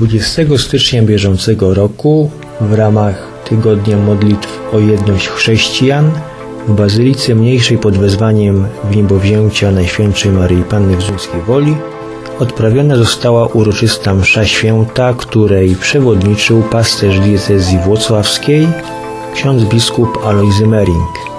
20 stycznia bieżącego roku w ramach Tygodnia Modlitw o Jedność Chrześcijan w Bazylice Mniejszej pod wezwaniem w niebowzięcia Najświętszej Maryi Panny w Woli odprawiona została uroczysta msza święta, której przewodniczył pasterz diecezji włocławskiej ksiądz biskup Alojzy Mering.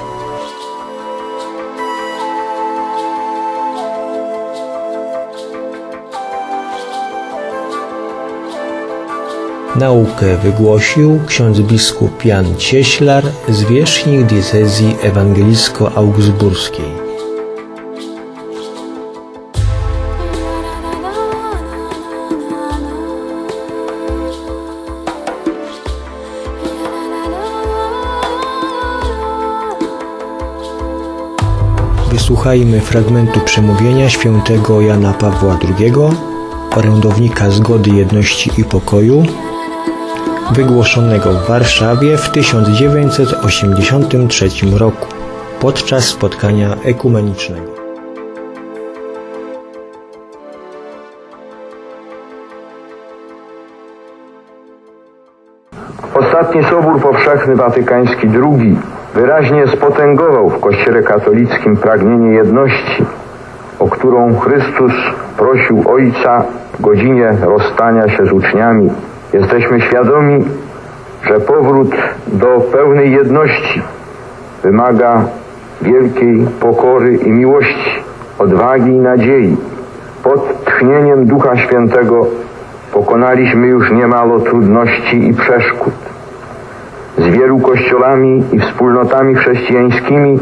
Naukę wygłosił ksiądz biskup Jan Cieślar, zwierzchnik diecezji ewangelicko-augsburskiej. Wysłuchajmy fragmentu przemówienia świętego Jana Pawła II, orędownika zgody, jedności i pokoju, wygłoszonego w Warszawie w 1983 roku podczas spotkania ekumenicznego. Ostatni Sobór Powszechny Watykański II wyraźnie spotęgował w Kościele katolickim pragnienie jedności, o którą Chrystus prosił Ojca w godzinie rozstania się z uczniami. Jesteśmy świadomi, że powrót do pełnej jedności wymaga wielkiej pokory i miłości, odwagi i nadziei. Pod tchnieniem Ducha Świętego pokonaliśmy już niemało trudności i przeszkód. Z wielu kościołami i wspólnotami chrześcijańskimi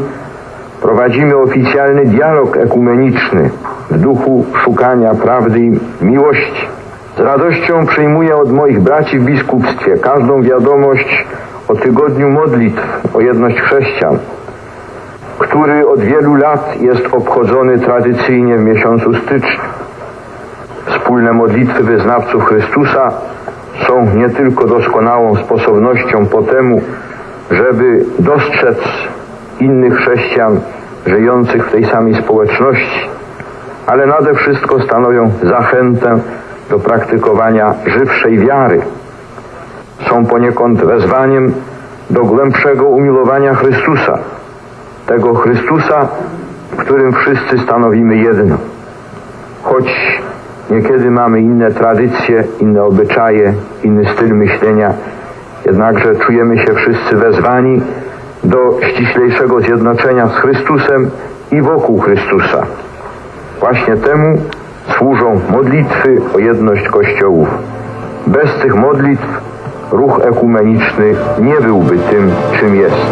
prowadzimy oficjalny dialog ekumeniczny w duchu szukania prawdy i miłości. Z radością przyjmuję od moich braci w biskupstwie każdą wiadomość o tygodniu modlitw o jedność chrześcijan, który od wielu lat jest obchodzony tradycyjnie w miesiącu stycznia. Wspólne modlitwy wyznawców Chrystusa są nie tylko doskonałą sposobnością po temu, żeby dostrzec innych chrześcijan żyjących w tej samej społeczności, ale nade wszystko stanowią zachętę do praktykowania żywszej wiary. Są poniekąd wezwaniem do głębszego umiłowania Chrystusa, tego Chrystusa, w którym wszyscy stanowimy jedno. Choć niekiedy mamy inne tradycje, inne obyczaje, inny styl myślenia, jednakże czujemy się wszyscy wezwani do ściślejszego zjednoczenia z Chrystusem i wokół Chrystusa. Właśnie temu służą modlitwy o jedność Kościołów. Bez tych modlitw ruch ekumeniczny nie byłby tym, czym jest.